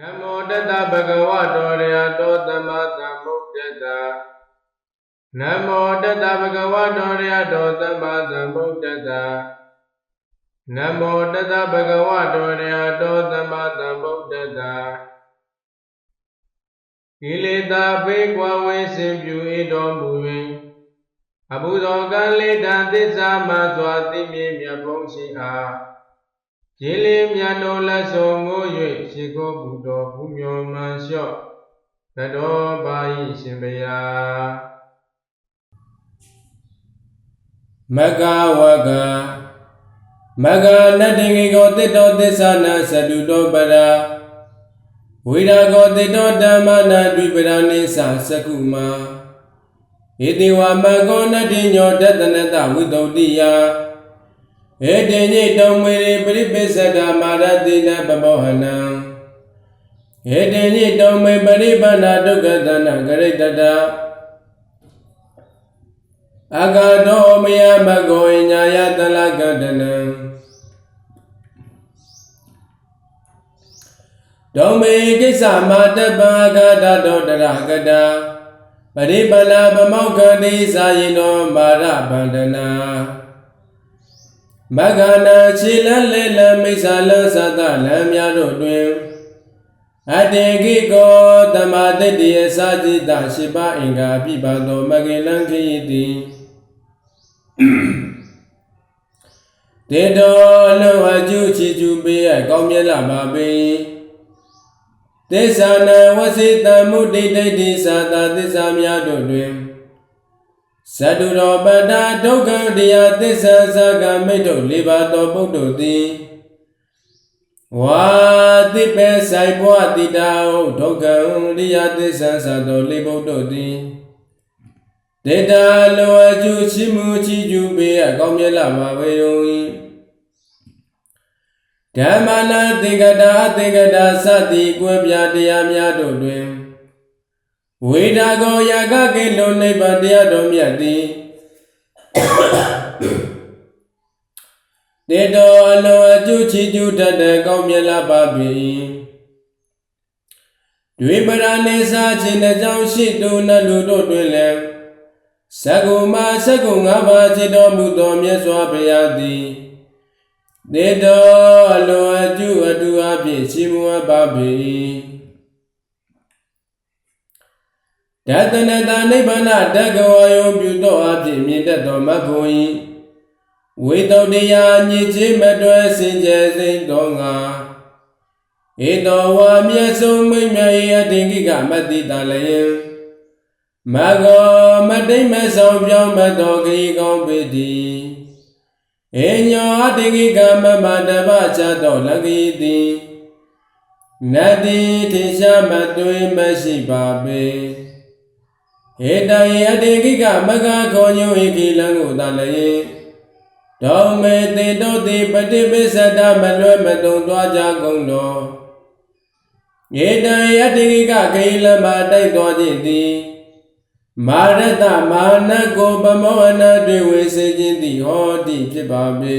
နမောတတဗဂဝတောရယတောသမ္မာသမ္ဗုဒ္ဓတ္တနမောတတဗဂဝတောရယတောသမ္မာသမ္ဗုဒ္ဓတ္တနမောတတဗဂဝတောရယတောသမ္မာသမ္ဗုဒ္ဓတ္တကိလေသာဖေးကွာဝေစင်ပြူဤတော်မူ၍အဘုသောကံလေးတံသစ္စာမှစွာသိမြင်မြတ်ဖုံးရှိအား ရေလေးမြတ်တော်လက်ဆုံမိုး၍ရှိခိုးပူတော်ဘုမျောမှန်လျှော့သတော်ပါ၏ရှင်ဘုရားမကဝကမကနတ္တိကောတိတောသစ္ဆနာသတုတောပရာဝိရာကောတိတောဓမ္မနာဒွိပရာနိသသကုမာဣတိဝမကောနတ္တိညောတတနတဝိတုဒ္ဓိယ ဧတေညိတောမေရိပရိပိစ္ဆဒမာရတိနပမောဟနံဧတေညိတောမေပရိပန္နာဒုက္ခသနာဂရိတတ အဂတောမယမကောဉ္ညာယတလကတနံဒုံမေကိစ္စမတပံအဂတတောတရကတာပရိပလာပမောက္ခတိသာယိနောမာရဗန္ဒနာ မဂနာခြေလလဲလမိစ္ဆာလသတလံများတို့တွင်အတေကိကောတမတတ္တိယစာจิตရှိပါအင်္ဂါပြပါသောမဂေလံခိတိတေတော်အလုံးအကျုချီကျူပေးရကောင်းမြတ်လာပါပေသစ္စာနဝစိတမှုဒိဋ္ဌိတိသာတာသစ္စာများတို့တွင် သတ္တုရောပတ္တာဒုက္ခတရားသစ္စာသကမိတ်တို့လေးပါသောပုဒ်တို့သည်ဝါတိပေဆိုင်ဘဝတိတာဟုဒုက္ခရိယသစ္စာသသောလေးပုဒ်တို့သည်ဒေတာလောအကျုချီမှုချီကျူပေးအကောင်းမြတ်လာပါဝေယုံ၏ဓမ္မနာသင်္ကတာအသင်္ကတာစသည်ကွယ်ပြတရားများတို့တွင် ဝေဒာကောယာကကေလုံနိဗ္ဗာန်တရားတော်မြတ်သည်တေတော်အလောအကျုချီကျူတတ်တဲ့ကောင်းမြတ်လာပါပြီဒွေပရဏိစာခြင်းအကြောင်းရှိသူနတ်လူတို့တွင်လည်းသကုမာသကုငါးပါးจิตတော်မူသောမြတ်စွာဘုရားသည်တေတော်အလောအကျုအတူအဖြစ်ရှိမူအပ်ပါ ပြီတတနတနိဗ္ဗာန်တက္ကဝါယုံပြုသောအဖြစ်မြင့်တတ်သောမတ်ဘုံ၏ဝိတုဒ္ဓရာညစ်ခြင်းမတွဲစင်ကြယ်စိတ်တော်ငါဧတောဝါမြတ်ဆုံးမိမ့်မြတ်၏အတင်္ဂိကမတ္တိတလည်းမကောမတိမဆောင်ပြောင်းမတော်ခရီကောင်းပေသည်အညောအတိကိကမမတပချတော်လကိတိနတ္တိထေရှားမသွေးမရှိပါပေ ဧတံအတိကိကမကခောညုဣကိလံကိုတလည်းဒေါမေတေတောတိပฏิပိစ္ဆဒမလွဲမတုံသွားကြကုန်တော်ဧတံအတိကိကခေလမတိုက်တော်ခြင်းသည်မာရတမာနကိုပမောနတွေဝေစေခြင်းသည်ဟောတိဖြစ်ပါပေ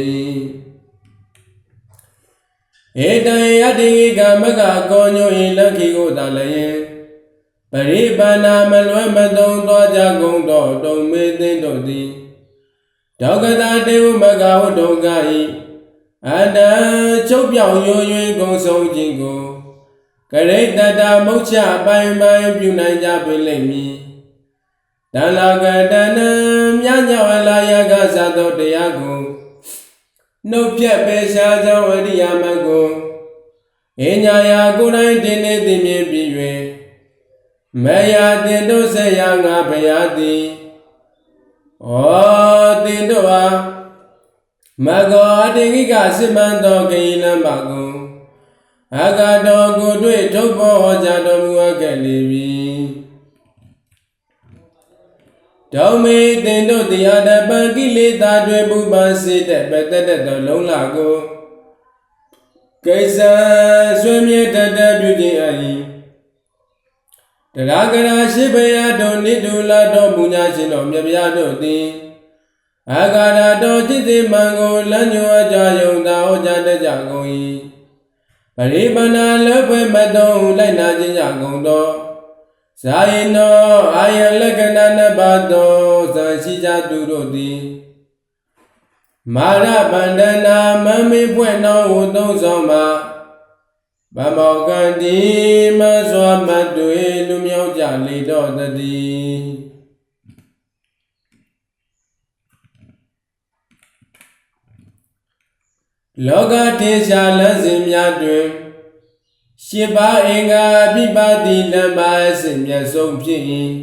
ဧတံယတိကမကကောညုဤလက်ခိကိုသာလည်း ပရိပါဏမလွဲမတုံသောကြကုန်တော်တုံမေသိတို့သည်ဒေါကတာတေဝမကဝဒုံကဤအတံချုပ်ပြောင်ရွရွဂုံဆုံးခြင်းကိုကရိတတမုတ်ချပိုင်ပိုင်ပြုနိုင်ကြပေလိမ့်မည်တလကတနံမြညောအလာယကသသောတရားကိုနှုတ်ပြက်ပေရှားကြောင်းအရိယာမကိုအညာယာကိုယ်တိုင်တင်နေသိမြင်ပြီး၍ မယာတင်တို့ဆက်ရငါဘုရားသည်ဩတင်တို့ဟာမကောအတင်ကိကစစ်မှန်သောဂိလံပါကိုအဂတော်ကိုတွေ့ထုတ်ပေါ်ဟောကြားတော်မူခဲ့လေပြီဓမ္မေတင်တို့တရားတပံကိလေသာတွေပူပန်စေတဲ့ပတ္တတတော်လုံးလာကိုကိစ္စဆွေးမြေတတ်တဲ့ပြုခြင်းအရင် တရားကရာရှိဘယတော်နိဒုလာတော်မူညာရှင်တော်မြတ်ဗျာတို့သည်အာဂါရတော်จิตတိမံကိုလမ်းညွှန်အကြယုံသာဟောကြားတတ်ကြကုန်၏ပရိပဏလက်ဖွဲ့မတော်ဟုလိုက်နာခြင်းကြကုန်သောဇာယနောအာယလက္ခဏာနှစ်ပါးသောသံရှိကြသူတို့သည်မာရဗန္ဒနာမမေဖွဲ့တော်ဟုသုံးဆောင်မှာ ဗမောကံတိမစွာမတွေလူမြောက်ကြလေတော့တည်းလောကထေရှားလန်းစဉ်များတွင်ရှစ်ပါးအင်္ဂါပြပတိလမ္မာအစဉ်မြတ်ဆုံးဖြစ်၏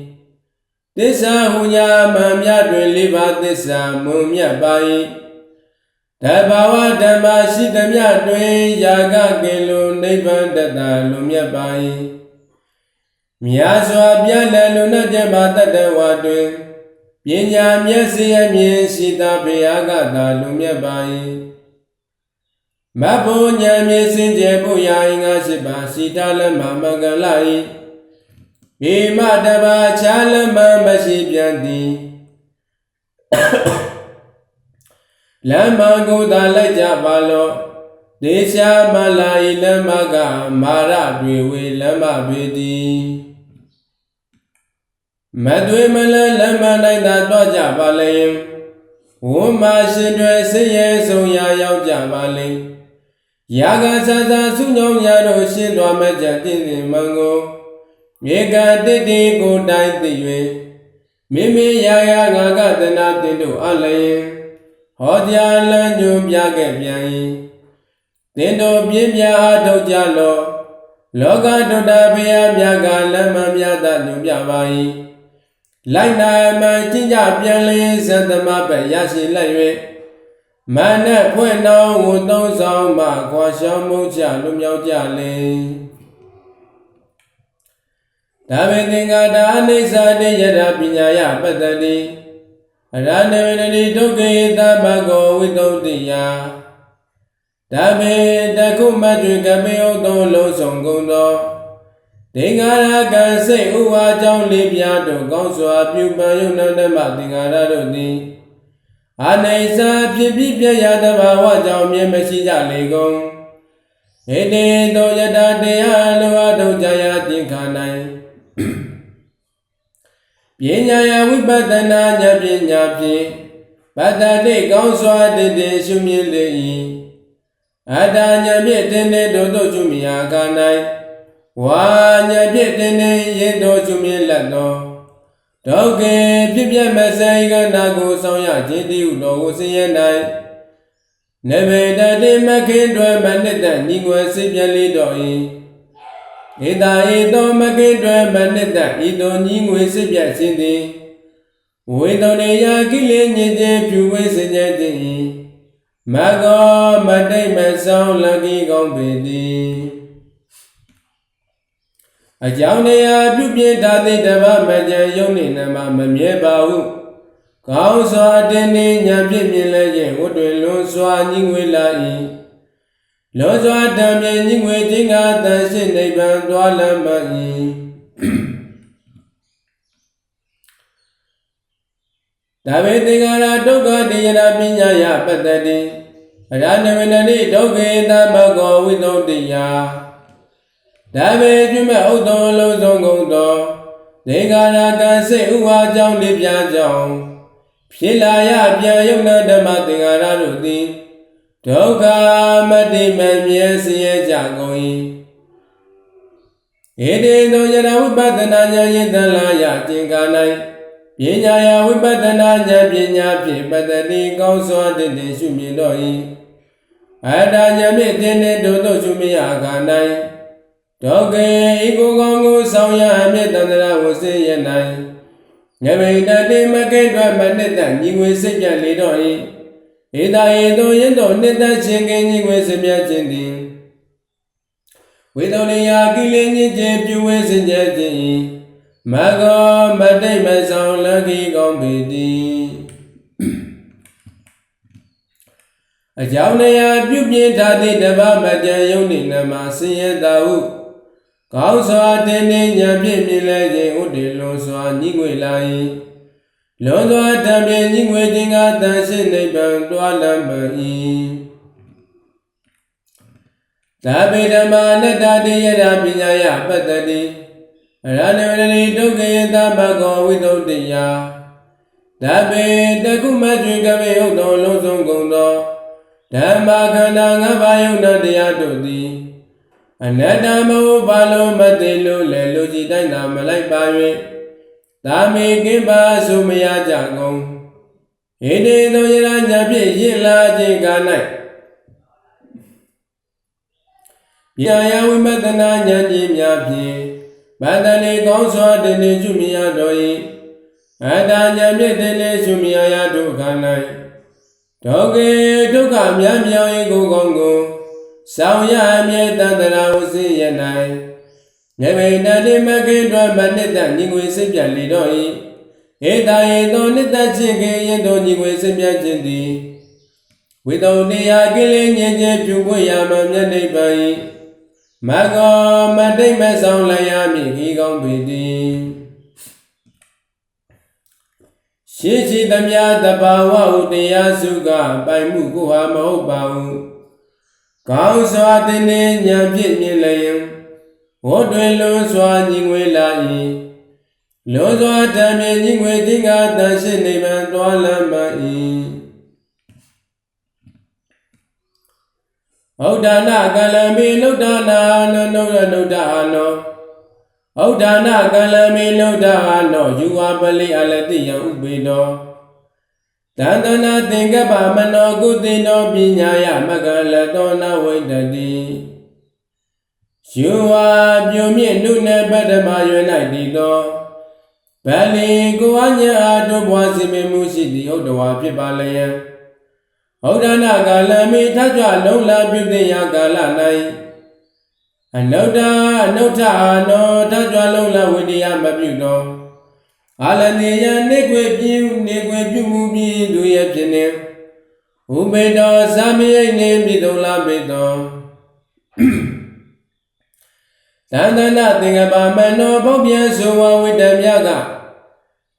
သစ္စာဟုညာမှန်မြတ်တွင်လေးပါးသစ္စာမုံမြတ်ပါ၏ တဘာဝဓမ္မရှိသမျှတွင်ယာကကင်လိုနိဗ္ဗာန်တတလွန်မြတ်ပါ၏မြာစွာပြည့်လည်လုံနဲ့တမတတဝတွင်ပညာမျက်စိအမြင်ရှိတာဘုရားကသာလွန်မြတ်ပါ၏မဘုံဉာဏ်မြေစင်ကြယ်ဖို့ရာအင်္ဂါရှိပါစီတာလမမင်္ဂလာ၏မိမတဘာချာလမမရှိပြန်သည် လမ်းမကိုသာလိုက်ကြပါလော့ဒေရှာမလာဤလမ်းမကမာရတွေဝေလမ်းမတွေသည်မသွေမလလမ်းမ၌သာတော့ကြပါလေဝမ္မာရှင်တွေဆင်းရဲဆုံးရာရောက်ကြပါလေယာကသသဆုညောင်းရတို့ရှင်းတော်မဲ့ကြတည်နေမံကိုမြေကတိတိကိုတိုင်းသိ၍မိမိရာယာငါကတနာတင်တို့အလျင် ဟောကြားလမ်းညွှန်ပြခဲ့ပြန်၏တင်တော်ပြင်းပြအားထုတ်ကြလောလောကတုတ္တဘုရားမြတ်ကလမ်းမှန်မြတ်တညွှန်ပြပါ၏လိုက်နာမှကျင့်ကြပြန်လျင်သတ္တမပဲရရှိလိုက်၍မနက်ဖွင့်တော်ဝသုံးဆောင်မှခွာရှောင်းမှုချလွမြောက်ကြလေဒါဝေသင်္ကာတာအနိစ္စတိယရပညာယပတ္တိ အရဏဝေနတိဒုက္ခေတဘကောဝိတုဒ္တိယဒါမေတခုမတ်တွင်ကပေယုတ်သောလုံးဆောင်ကုန်သောသင်္ဃာရကံစိတ်ဥဝါကြောင့်လေးပြားတို့ကောင်းစွာပြုပန်ယုံနန္တမသင်္ဃာရတို့သည်အနိစ္စဖြစ်ပြီးပြရတဘာဝကြောင့်မြင်မရှိကြလေကုန်ဟေတေတောယတတရားလောအထုကြရာသင်္ခါ၌ ပညာယဝိပဿနာဉာဏ်ပညာဖြင့်ပတ္တတိကောင်းစွာတည်တည်ရှုမြင်လေ၏အတ္တဉာဏ်ဖြင့်တင်းတင်းတို့တို့ရှုမြင်အခါ၌ဝါဉာဏ်ဖြင့်တင်းတင်းရင်တို့ရှုမြင်လက်သောဒုက္ခေဖြစ်ပြမဆိုင်ကနာကိုဆောင်ရခြင်းတည်းဟုတော်ကိုဆင်းရဲ၌နေဗေတတိမခင်တွင်မနစ်တညီငွယ်စိတ်ပြလေးတော်၏ ဧတာဧသောမခင်တွင်မနစ်တဤသို့ညီငွေစိတ်ပြခြင်းသည်ဝေတောနေယကိလေညင်ခြင်းဖြူဝေစင်ကြခြင်း၏မကောမတိတ်မဆောင်လကီကောင်းပေသည်အကြောင်းတရားပြုပြင်ဓာတိတဗမကြံယုံနေနမမမြဲပါဟုကောင်းစွာတင်းနေညာပြည့်မြင်လဲခြင်းဝတ္တွင်လွန်စွာညီငွေလာ၏ လောစွာတံမြင်ညီငွေခြင်းကတန်ရှိနိဗ္ဗာန်သွားလမ်းမှ၏ဒါဝေသင်္ကာရဒုက္ခတေယနာပညာယပတ္တိအရဏဝေနတိဒုက္ခေတဘကောဝိသုဒ္ဓိယဒါပေကျွမဲ့ဥဒ္ဒောလုံးစုံကုန်သောဒေဂာရကံစိတ်ဥဝါကြောင့်လေးပြားကြောင့်ဖြစ်လာရပြန်ယုံနာဓမ္မသင်္ကာရတို့သည် ဒုက္ခမတိမမြဲစရဲကြကုန်၏ဧတေသောယရဝိပဿနာဉာဏ်ယင်တလာယကျင်ကာ၌ပညာယဝိပဿနာဉာဏ်ပညာဖြင့်ပတ္တိကောင်းစွာတည်တည်ရှုမြင်တော့၏အတ္တဉာဏ်ဖြင့်တင်းတင်းတို့တို့ရှုမြင်အခါ၌ဒုက္ခေဤကိုကောင်းကိုဆောင်ရအမြတ်တန္တရာဝစေရ၌ငဗိတတိမကိတွမနစ်တညီငွေစိတ်ပြလေတော့၏ ဧတာဧတောယင်တော်နှစ်သက်ခြင်းကင်းညီငွေစပြခြင်းသည်ဝေတောလျာကိလေညစ်ခြင်းပြုဝဲစင်ကြခြင်း၏မကောမတိတ်မဆောင်လကိကောင်းပေသည်အကြောင်းတရားပြုပြင်ထားသည့်တပတ်မတန်ယုံနေနမှာဆင်းရဲတာဟုကောင်းစွာတင်းတင်းညာပြည့်မြင်လဲခြင်းဥတည်လွန်စွာညှိငွေလာ၏ လွန်စွာတံပြင်းညှိငွေခြင်းကတန်ရှိနိဗ္ဗာန်တွားလမ်းမှန်၏သာပေဓမ္မာနတ္တတိယတာပညာယပတ္တတိရဏဝရဏိဒုက္ခယတဘကောဝိသုဒ္ဓိယသာပေတကုမကျွေကမေဟုတ်တော်လုံးစုံကုန်သောဓမ္မခန္ဓာငါးပါးယုံနာတရားတို့သည်အနတ္တမဟုတ်ပါလို့မသိလို့လေလူကြီးတိုင်းသာမလိုက်ပါ၍ သာမေကင်းပါဆိုမရကြကုန်ဣတိသောယရညာဖြင့်ရင့်လာခြင်းကာ၌ပညာယဝိမတနာဉာဏ်ကြီးများဖြင့်ဗန္တနေကောင်းစွာတည်နေကျွမြရတော်၏အတ္တဉာဏ်ဖြင့်တည်နေကျွမြရဒုက္ခ၌ဒုက္ခေဒုက္ခမြတ်မြောင်၏ကိုယ်ကောင်းကိုဆောင်ရအမြဲတန်တရာဝစီရ၌ ငယ်မိန်တတိမကိတော်မနစ်တညီငွေစိတ်ပြလေတော့၏ဧတာယေသောနိတ္တချင်းကေယင်သောညီငွေစိတ်ပြခြင်းသည်ဝိတုံတရားကိလေညင်ခြင်းပြုခွင့်ရမှမြတ်နိဗ္ဗာန်၏မကောမတိတ်မဆောင်လည်းရမည်ဤကောင်းပေတည်းရှိရှိသမျှတဘာဝဟုတရားစုကပိုင်မှုကိုဟာမဟုတ်ပါဘူးကောင်းစွာတင်နေညာဖြင့်မြင်လျင် ဝတ်တွင်လွန်စွာညီငွေလာ၏လွန်စွာတံမြင်ညီငွေတိငါတန်ရှိနေမှန်တော်လမ်းပါ၏ဩဒနာကလမေလုဒ္ဒနာနောနုရနုဒ္ဒအာနောဩဒနာကလမေလုဒ္ဒအာနောယူဝပလိအလတိယံဥပေတောတန္တနာသင်္ကပ္ပမနောကုသိနောပညာယမကလတောနဝိတ္တိ ယူဝပြုမြင့်နုနေပတ္တမရွယ်၌တည်သောဗလီကိုအညာအားတို့ဘွားစီမမှုရှိသည့်ဥဒ္ဒဝါဖြစ်ပါလျက်ဩဒနာကာလမိထကြွလုံးလာပြုသိရာကာလ၌အနုတ္တအနုဋ္ဌအာနောထကြွလုံးလာဝိတ္တယမပြုသောအာလနေယနေခွေပြင်းနေခွေပြုမှုပြင်းသူရဲ့ဖြစ်နေဥပေတောသမိယိနေပြည်တော်လာပေတော တန္တနာသင်္ကပမနောဘောပြန်ဆိုဝဝိတ္တမြက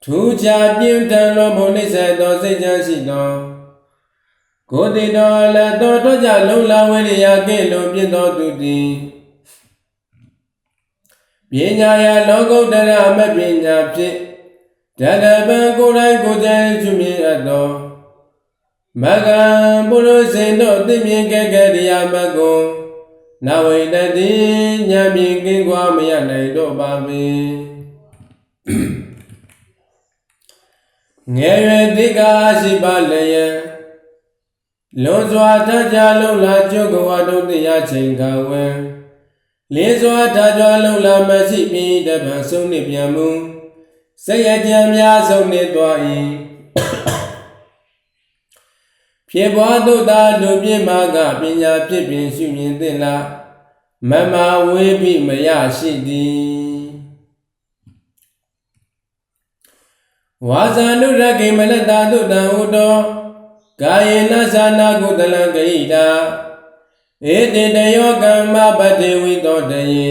ထူးခြားပြင်းထန်သောဘုန်နိစ္စသောစိတ်ချမ်းရှိသောကိုယ်တည်တော်လည်းတော်တော်ကြလုံလာဝိရိယကဲ့လို့ပြည့်တော်သူသည်ပညာယလောကုတ္တရမပညာဖြင့်တတပံကိုယ်တိုင်ကိုယ်ကျဲကျွမြင်အပ်သောမကံပုရုဇဉ်တို့သိမြင်ကြကြတရားမကုံန ဝိတတိဉာဏ်မြင်ကင်းကွာမရနိုင်တော့ပါပေငယ်ရွယ်တိကာရှိပါလျက်လွန်စွာထကြလုံးလာကျုပ်ကဝတုတရားချိန်ကဝံလင်းစွာထကြလုံးလာမရှိပြီးတပံဆုံးနေပြန်မူစိတ်အကြံများဆုံးနေသွား၏ ဖြစ်ပွားသို့သာလူပြင်းမာကပညာဖြစ်ပင်ရှုမြင်သင့်လားမမဝေးပြီမရရှိသည်ဝါဇာနုရကိမလတာတုတံဟုတောကာယေနသနာကုတလံဂိတာဧတေတယောကမ္မပတိဝိတောတယေ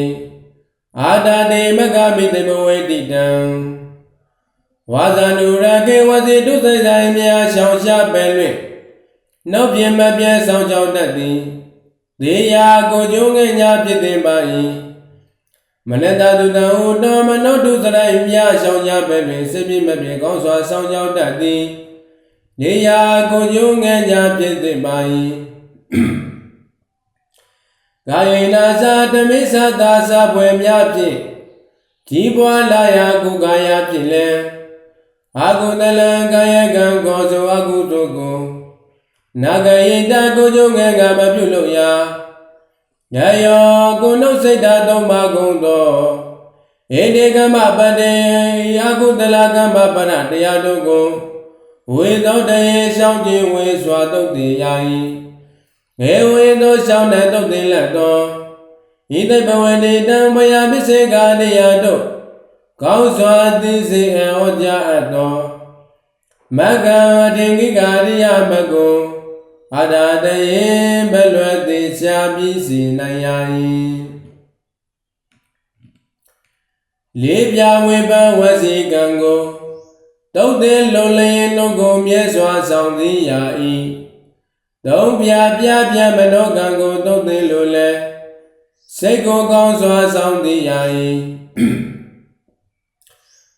အာတာတေမကမိတမဝေတိတံဝါဇာနုရကေဝစီတုစိဆိုင်မြာရှောင်ရှားပယ်လွင့် နောက်ပြမပြဲဆောင်ကြောင်းတတ်သည်ဒေယာကိုကျုံးငယ်ညာဖြစ်တင်ပါ၏မနတတုတံဟူတော်မနောတုစရိုက်မြရှောင်ရှားပယ်လွင့်စိပြမပြေကောင်းစွာဆောင်ကြောင်းတတ်သည်နေယာကိုကျုံးငယ်ညာဖြစ်တင်ပါ၏ကာယေနာသာဓမိသသာသာပွဲများဖြင့်ကြီးပွားလာရာကုကာယဖြင့်လည်းအာကုတလံကာယကံကောဇောအကုတုကို နာဂယိတကိုကျုံငယ်ကမပြုလို့ရာညယောကိုနှုတ်စိတ်ဓာတ်သုံးပါကုန်သောဧတေကမ္မပတေအာကုတလကမ္မပရတရားတို့ကိုဝေသောတယေရှောင်းခြင်းဝေစွာတုတ်တည်ရာ၏ငေဝေသောရှောင်းတဲ့တုတ်တည်လက်သောဤသိဘဝတိတံဘယပစ္စေကာတရားတို့ကောင်းစွာသိစေအဟောကြားအပ်သောမဂ္ဂဒေငိကာရိယမကုံ အာဒတယေဘလွယ်သိရှားပြီးစီနိုင်ရ၏လေးပြဝေပဝစီကံကိုတုတ်တဲ့လုံလျင်နှုတ်ကိုမြဲစွာဆောင်သိရ၏သုံးပြပြပြမနောကံကိုတုတ်တဲ့လိုလဲစိတ်ကိုကောင်းစွာဆောင်သိရ၏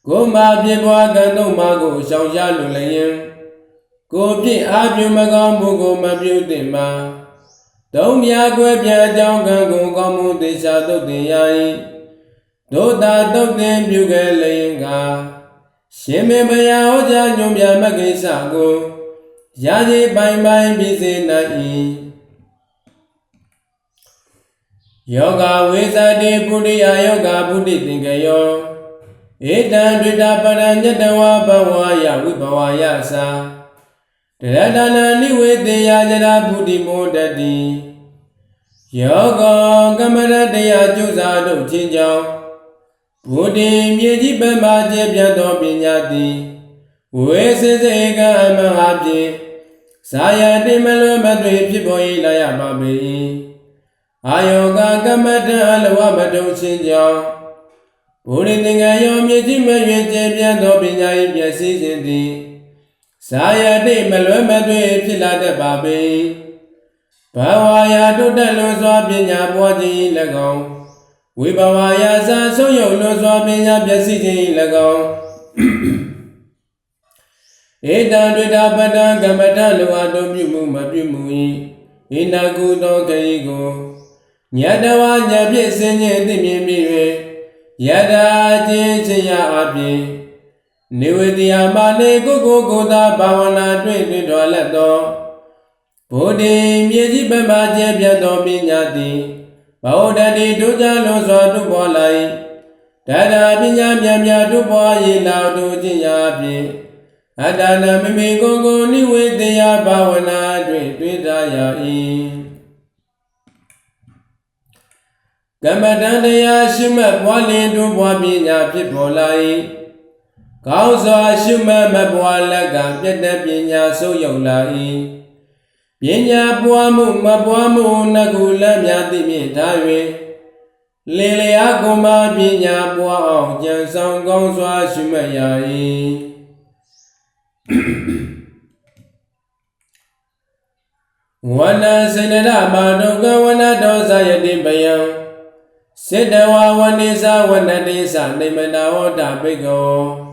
ကိုယ်မှာဖြစ်ပွားကံတို့မှာကိုရှောင်ရှားလိုလျင် ကိုပြည့်အားပြုမကောင်းမှုကိုမပြုသင့်ပါသုံးမြာကွယ်ပြအကြောင်းကံကိုကောင်းမှုသေချာသုတ်တင်ရ၏ဒုတာသုတ်တင်ပြုခဲ့လျင်ကရှင်မေဘယဟောကြားညွန်ပြမကိစ္စကိုရာဇီပိုင်ပိုင်ပြီးစေနိုင်၏ယောဂဝေဇတိပုရိယယောဂဗုဒ္ဓသင်္ကယောဧတံဒွိတာပရညတဝဘဝယဝိဘဝယသာ တရတနာနိဝေတေယဇရာဗုဒ္ဓမောတတိယောဂကမရတရားကျုစာတို့ချင်းကြောင့်ဘုဒ္ဓမြေကြီးပမကျေပြတ်သောပညာသည်ဝေစေစေကံမဟာဖြင့်ဇာယတိမလွမသွေဖြစ်ပေါ်၏လာရပါပေ၏အာယောကကမ္မတအလဝမတုံချင်းကြောင့်ဘုရိသင်္ကယောမြေကြီးမရွင်ကျေပြတ်သောပညာ၏ပြည့်စည်ခြင်းသည် ဇာယတိမလွဲမသွေဖြစ်လာတတ်ပါပေဘဝယာတုတ္တလွန်စွာပညာပွားခြင်း၏၎င်းဝိဘဝယာစာဆုံးယုံလွန်စွာပညာပြည့်စည်ခြင်း၏၎င်းဧတံတွေ့တာပတ္တကမ္မထလောအတုပြုမှုမပြုမှု၏ဣန္ဒကုသောခရီကိုညတဝညပြည့်စင်ခြင်းသိမြင်ပြီး၍ယတာချင်းချရာအပြင် နေဝတိယမနေကိုကိုကိုသာဘာဝနာတွေ့တွေ့တော်လက်သောဘုဒ္ဓမြေကြီးပမကျဲပြတ်သောပညာသည်ဘောဓတိဒုကြလုံးစွာတုပေါ်လိုက်တတာပညာမြတ်မြတ်တုပေါ်ရေလာတို့ခြင်းရာဖြင့်အတ္တနာမိမိကိုယ်ကိုနိဝေတယဘာဝနာတွင်တွေ့တာရ၏ကမ္မတန်တရားရှိမှတ်ပွားလင်းတို့ဘွားပညာဖြစ်ပေါ်လာ၏ ကောင်းစွာရှိမှတ်မပွားလက်ကပြတ်တဲ့ပညာဆုပ်ယုံလာ၏ပညာပွားမှုမပွားမှုနှစ်ခုလက်များသိမြင်ထား၍လင်လျာကုမာပညာပွားအောင်ကြံဆောင်ကောင်းစွာရှိမှတ်ရ၏ဝနစေနရမာဒုကဝနတောဇယတိပယံစေတဝဝနိသဝနတိသနေမနာဝတပိကော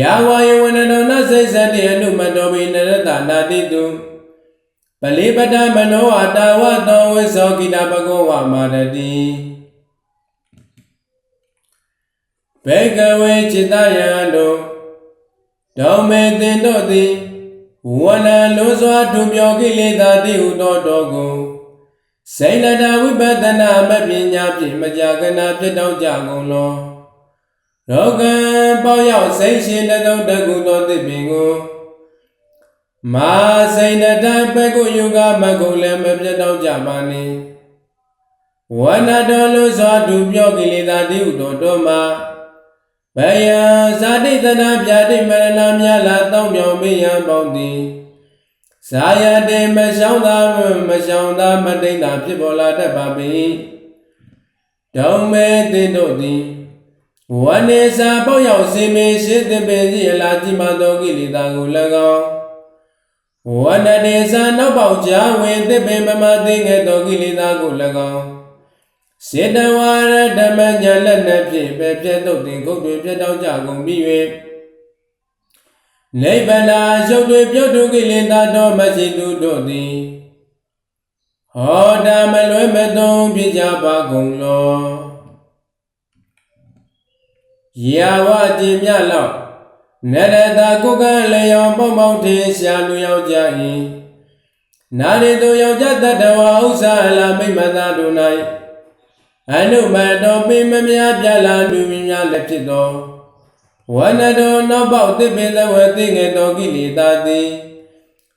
ယာဝယဝနတောနစိစတိအနုမတောဘိနရတနာတိတုပလိပဒမနောအတာဝတောဝိသောကိတပကောဝမာရတိဘေကဝေจิตယံတို့ဒေါမေတင်တို့သည်ဝနလုံးစွာဒုပြောကိလေသာတိဟုသောတော်ကိုစိဏတဝိပဒနာမပညာဖြင့်မကြာကနာဖြစ်တော့ကြကုန်လော ရောကံပေါရောက်စိတ်ရှင်တတုတကုသောသစ်ပင်ကိုမာစိဏတပကုယုကမကုလည်းမပြတ်တော့ကြပါနှင့်ဝနတော်လုံးစွာဒုပြောကိလေသာတိဟုသောတော်မှာဘယံဇာတိတနာပြတိမရဏမြလာတောင်းပြောင်းမေးရန်ပေါင်းသည်ဇာယတေမရှောင်းသာမရှောင်းသာမတိန်သာဖြစ်ပေါ်လာတတ်ပါပေဒုံမေတင်တို့သည် ဝနေစာပေါရောက်စေမေရှိသပင်ကြီးအလားကြီးမှသောကိလေသာကို၎င်းဝနတေစာနောက်ပေါကြဝင်သပင်ပမသိငယ်သောကိလေသာကို၎င်းစေတဝါရဓမ္မညာလက်နဲ့ဖြင့်ပဲပြတ်တော့တင်ခုတ်တွေပြတ်တော့ကြကုန်ပြီး၍နိဗ္ဗာန်ရုပ်တွေပြုတ်တုကိလေသာတော်မရှိသူတို့သည်ဟောတာမလွဲမသွန်ပြကြပါကုန်လော ရာဝကြည်မြလောက်နရတာကိုကလျောင်ပေါပေါထင်းရှာလူယောက်ကြ၏နာရီတို့ယောက်ျားတတဝဥ္စာလာမိမသာတို့၌အနုမတော်ပိမမြပြလာလူမြများလည်းဖြစ်သောဝနတောနောက်ပေါက်သစ်ပင်သဝသိငယ်တော်ကိလေသာသည်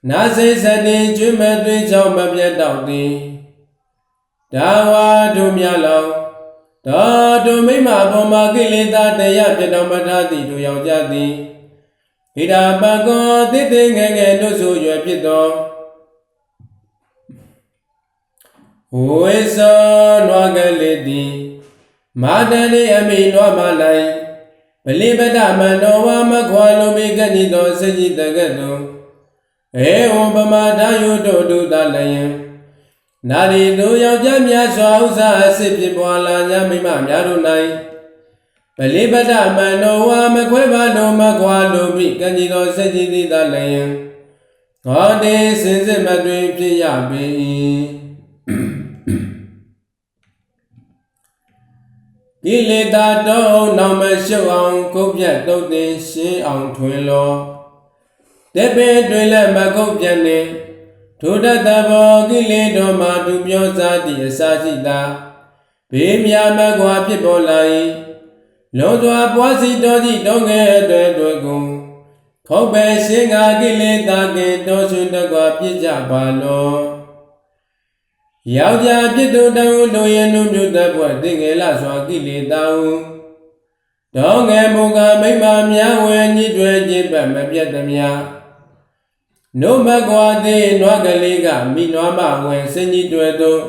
နာစိစတိကျွမသွေးချောင်းမပြတ်တော့သည်ဒါဝါတို့မြလောင် တော်တို့မိမအပေါ်မှာကိလေသာတရားပြတော်မထားသည်တို့ယောက်ျားသည်ဣဒာပကောတိတိငယ်ငယ်တို့ဆိုရွယ်ဖြစ်သောဝေသောနွားကလေးသည်မာတန်လေးအမိနွားမလိုက်ပလိပဒမန္တောဝမခွာလုံးမိကဏိသောစจิတကတောဧဝံပမာဒယုတို့တုတလယံ နာရီသူယောက်ျားများစွာဥစ္စာအစစ်ဖြစ်ပွားလာညာမိမများတို့၌ပလိပဒမန္တောဝါမခွဲပါလိုမကွာလိုပြီကံကြီးတော်စัจจิတိတလည်းဟောတေစင်စစ်မတွင်ဖြစ်ရပေ၏ကိလေသာတော့နောက်မရှုပ်အောင်ကုတ်ပြတ်တုတ်တင်ရှင်းအောင်ထွင်လောတေပင်တွင်လည်းမကုတ်ပြတ်နေ ထိုတတဘောကိလေတော်မှာသူပြောစားသည့်အစာရှိတာဘေးမြာမကွာဖြစ်ပေါ်လာ၏လုံးစွာပွားစီတော်သည့်တောငယ်အတွေ့တွေ့ကုန်ခေါက်ပဲရှင်းကကိလေသာကင်တော်ဆွတကွာပြစ်ကြပါလောယောက်ျားပြစ်သူတဝလူရင်တို့မြို့သက်ဘွယ်တင်ငယ်လာစွာကိလေသာဟုတောငယ်မူကမိမများဝဲညစ်တွေခြင်းပတ်မပြတ်သမျှ နုမကွာသေးနွားကလေးကမိနွားမဝဲစင်ကြီးတွေတို့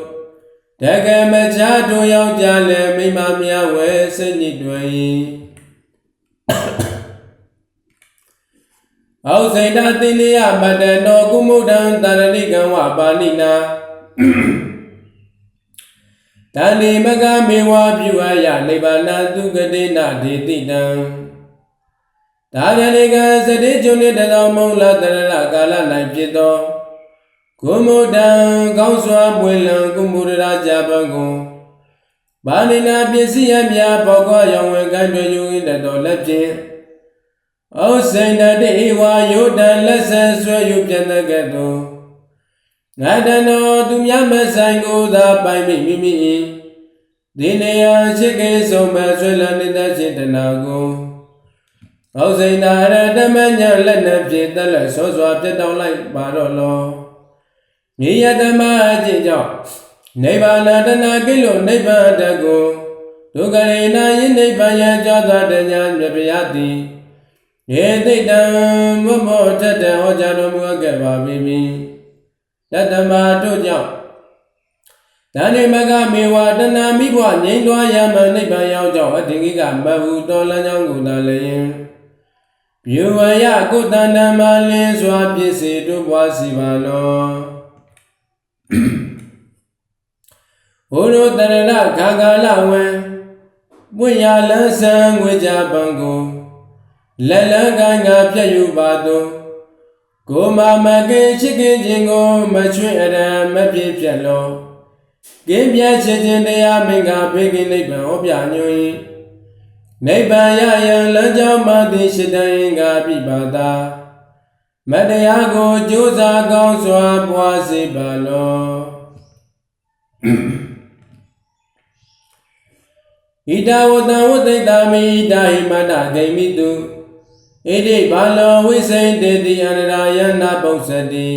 တကယ်မချာတို့ယောက်ျားလည်းမိမများဝဲစင်ကြီးတွေအောက်စိန်တာတိနိယမတ္တနောကုမုဒ္ဒံတရဏိကံဝပါဏိနာတဏိမကမေဝပြုအယနိဗ္ဗာနသုကတိနာဒေတိတံ ဒါရဏိကစတိကျွန်းတသောမုံလတရလကာလ၌ဖြစ်သောကုမုဒ္ဒံကောင်းစွာပွင့်လံကုမုဒရာကြပံကိုဘာနိနာပစ္စည်းအများပေါကွာရောင်ဝင်ကံတွေယူရတဲ့တော်လက်ဖြင့်ဩစိန်တတိဝါယုတံလက်ဆန်ဆွဲယူပြတဲ့ကဲ့သို့ငါတနောသူများမဆိုင်ကိုသာပိုင်မိမိမိ၏ဒီနေရာရှိကိဆုံးမဆွေလနေတဲ့စေတနာကို ဩစိန်တာရတမညာလက်နှဖြင့်တက်လက်ဆောစွာပြတ်တောင်းလိုက်ပါတော့လောမြေယတမအကျင့်ကြောင့်နိဗ္ဗာန်တဏကိလို့နိဗ္ဗာန်တကိုဒုက္ခရေနာယိနိဗ္ဗာန်ရကြောသောတညာမြတ်ဗျာတိယေတိတံမမောတတံဟောကြားတော်မူခဲ့ပါပြီတတမတို့ကြောင့်တဏိမကမေဝတဏမိဘငြိမ်းသွားရမနိဗ္ဗာန်ရောက်ကြောင်းအတင်ကြီးကမဟုတော်လမ်းကြောင်းကိုသာလည်း ပြုဝရကုတန္တမလင်းစွာပြည့်စေတို့ပွားစီပါလောဘုရောတရဏခါကာလဝံပွင့်ရလန်းဆန်းငွေကြပံကိုလက်လန်းကိုင်းကပြည့်ယူပါသောကိုမမကင်ချစ်ခင်ခြင်းကိုမချွင့်အရံမပြည့်ပြတ်လောကင်းပြတ်ခြင်းခြင်းတရားမင်္ဂဘေကင်းနိဗ္ဗာန်ဟောပြညွှန် နိဗ္ဗာန်ရယံလမ်းကြောင်းမှသည်ရှိတရင်ကပြပါသာမတရားကိုကြိုးစားကောင်းစွာပွားစေပါလောဣဒဝတံဝတိတမိဣဒဟိမတဂိမိတုဣတိဘာလောဝိစိတေတိအန္တရာယနာပု္ပ္ပစတိ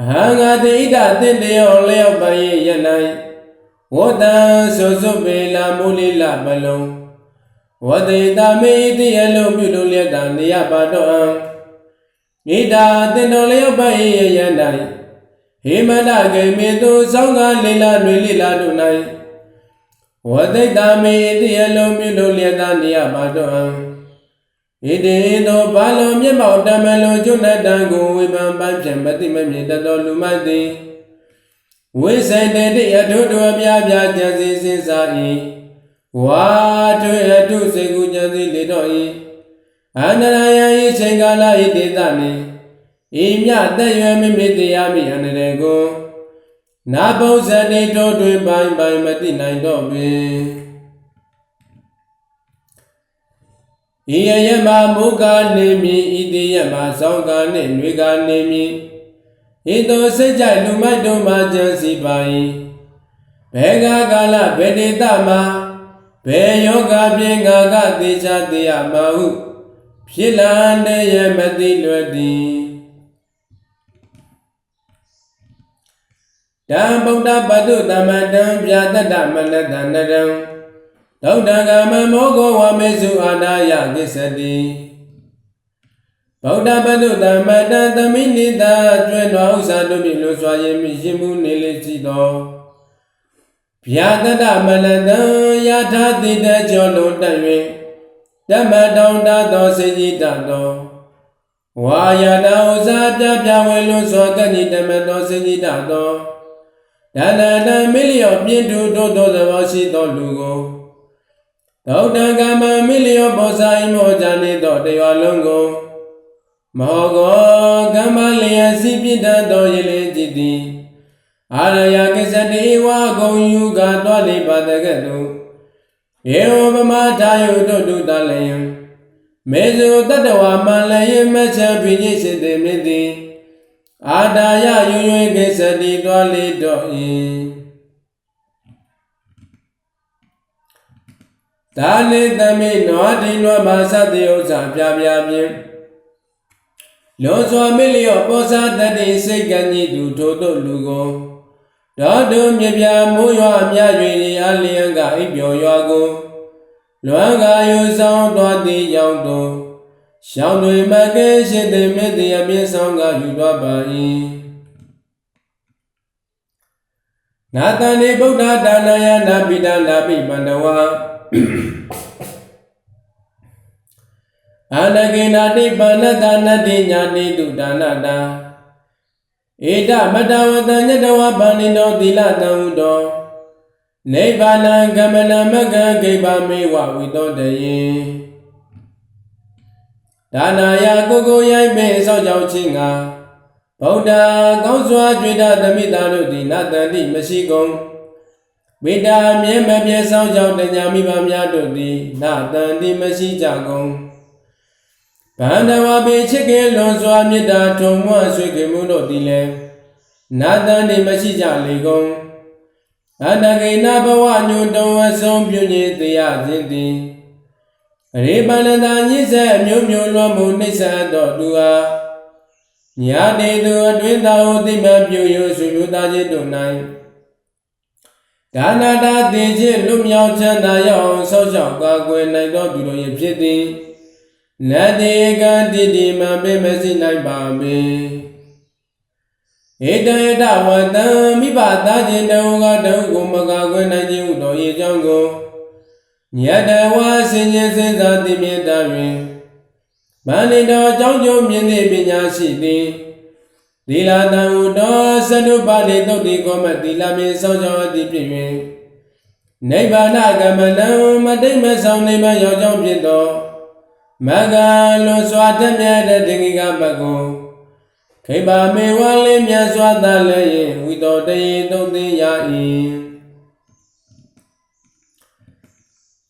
အဟံငါတိဣဒတင့်တယောလျောပယေယ၌ဝတံသောစုပေလာမူလိလပလုံး ဝတိတမေတိအလုံးပြုလို့လျက်တာနေရပါတော့ံဣဒတင့်တော်လျောပယေယ၌ဟေမန္တဂေမေတုသောင်းကားလေလာတွေလေလာတို့၌ဝတိတမေတိအလုံးပြုလို့လျက်တာနေရပါတော့ံဣတိသောဘာလောမျက်မှောက်တမလောကျွတ်တံကိုဝိပံပန်းဖြင့်မတိမမြင်တတော်လူမတ်သည်ဝိစိတ်တေအထုတော်အပြားပြားကြံစည်စင်စား၏ ဝါထွေအထုစေကူကြံစည်လေတော့၏အန္တရာယဤချိန်ကာလဤဒေသနှင့်ဤမြသက်ရွယ်မိမိတရားမိအန္တရာယ်ကိုနာပုဇ္ဇတိတို့တွင်ပိုင်ပိုင်မတိနိုင်တော့ပင်ဤယယမမုကနေမည်ဤတိယမဇောင်းကာနှင့်နှွေကနေမည်ဤသို့စိတ်ကြလူမိုက်တို့မှကြံစီပါ၏ဘေဂကာလဘေတေတမှာ ဘေယောဂပြေငါကသေချာတေယမဟုဖြစ်လန်တရမတိလွယ်သည်တံဗုဒ္ဓပတုတမတံပြာတတမနတနရံဒုဒ္ဒကမမောဂောဝမေစုအာနာယကိစ္စတိဗုဒ္ဓပတုတမတံသမိနိတာကျွဲ့တော်ဥစ္စာတို့ဖြင့်လွန်စွာရင်မြင်မှုနေလေရှိသော ဗျာတတမနတံယထာတိတကြောလုံးတတ်၍ဓမ္မတောင်တသောစေကြီးတသောဝါယတာဥစ္စာပြပြဝေလွန်စွာကညိတမသောစေကြီးတသောဒါနတံမိလျော့ပြင်းထူထို့သောသဘောရှိသောလူကိုသောတံကမ္မမိလျော့ဘောဇာဤမောဇာနေသောတရားလုံးကိုမဟောကောကမ္မလျက်စီပြစ်တတ်သောရလေจิตတိ အာရယကိစ္စတိဝါဂုံယူကတောလိပါတကတုဧဝပမထာယုတုတုတလယံမေဇုတတ္တဝါမလယမချံပိညိစေတေမိတိအာဒါယယွယွေကိစ္စတိတောလိတော့ဤဒါလေတမိနောဒိနောမာသတိဥစ္စာပြပြပြင်းလောစွာမိလျော့ပောဇာတတိစိတ်ကံကြီးသူထိုတို့လူကို ဒေါတုမြပြမိုးရွာမြရွေအလျံကအိပ်ပျော်ရွာကိုလွမ်းကာယုဆောင်တော်သည်ရောက်သောရှောင်းတွေမကဲရှိသည်မေတ္တရာပြင်းဆောင်ကယူတော်ပါ၏နာတန်ဒီဗုဒ္ဓဒါနယနာပိဒနာပိပန္နဝအာနကေနာတိပန္နတာနတိညာတိတုဒါနတာ ဧတမတဝတညတဝဗန္နိတောသီလတံဟုတောနိဗ္ဗာနံကမနမကံဂိဗာမေဝဝိတောတယေဒါနာယကိုကိုရိုက်ပေဆောက်ကြောင်းချင်းငါဗုဒ္ဓကောင်းစွာကြွေတာသမိတာတို့သည်နတန်တိမရှိကုန်ဝိတာမြဲမပြဲဆောင်ကြောင်းတညာမိဘများတို့သည်နတန်တိမရှိကြကုန် ဗန္ဒဝပိချစ်ခင်လွန်စွာမေတ္တာထုံမွဆွေခင်မှုတို့သည်လည်းနာတန်တိမရှိကြလေကုန်အန္တကေနဘဝညွန်တုံအဆုံးပြုညင်တရားခြင်းသည်ရေပန္နတာညစ်ဆက်မျိုးမျိုးလွန်မှုနှိစ္စတော်သူအားညာတေသူအတွင်းသာဟုသိမှပြုယဆွေမျိုးသားချင်းတို့၌ဒါနာတာတင်ခြင်းလွတ်မြောက်ချမ်းသာရောက်အောင်ဆောက်ရှောက်ကာကွယ်နိုင်သောသူတို့၏ဖြစ်သည် နတ္တိကံတိတိမပေမစီနိုင်ပါပေဧတယတဝတံမိဘသားခြင်းတဝကတဝကိုမကာကွယ်နိုင်ခြင်းဟုသောဤကြောင့်ကိုညတဝဆင်ញင်စဉ်းစားသိမြင်တတ်တွင်မန္တိတော်အကြောင်းကျိုးမြင်သည့်ပညာရှိသည်သီလတံဟုတော်သနုပါတိတုတ်တိကောမသီလမြေစောင့်ကြောင်းအသည်ဖြစ်၍နိဗ္ဗာန်ကမလံမတိတ်မဆောင်နေမရောက်ကြောင်းဖြစ်သော မဂ္ဂလွန်စွာတမြတ်တဲ့တင်္ဂိကဘတ်ကိုခိဗာမေဝလေးမြတ်စွာသာလည်းဝိတော်တရေတုတ်သိရ၏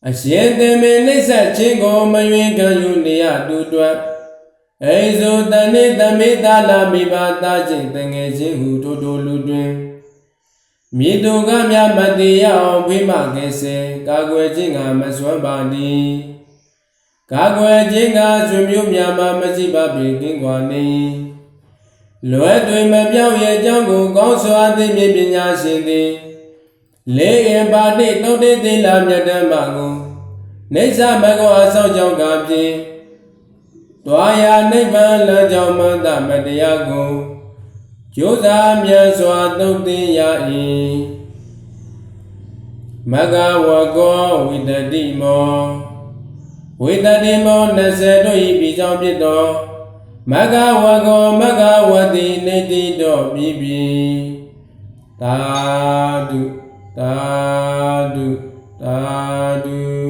အရှင်သင်္မေနှိစ္စချင်းကိုမယွင်ခံယူနေရတူတွတ်အိဇုတဏိသမိတာလာမိဘသားချင်းတငယ်ချင်းဟုထိုထိုလူတွင်မြေသူကမြမတိရအောင်ဖိမကေစေကာကွယ်ခြင်းကမစွမ်းပါသည် ကာကွယ်ခြင်းကဆွေမျိုးများမှမရှိပါပေကင်းကွာနေလွယ်တွေမပြောင်းရဲ့အကြောင်းကိုကောင်းစွာသိမြင်ပညာရှင်သည်လေရင်ပါတိတုတ်တေသီလာမြတ်တမ်းပါကိုနေသမကောအဆောက်ကြောင့်ကဖြင့်တွာယာနိဗ္ဗာန်လမ်းကြောင်းမှန်တမတရားကိုကြိုးစားမြန်စွာသုတ်သိရ၏မဂဝကောဝိတတိမော ဝိတတိမော20တို့ဤပြီးကြောင်းဖြစ်သောမဂဝကောမဂဝတိနေတိတော်ပြီးပြီသာဓုသာဓုသာဓု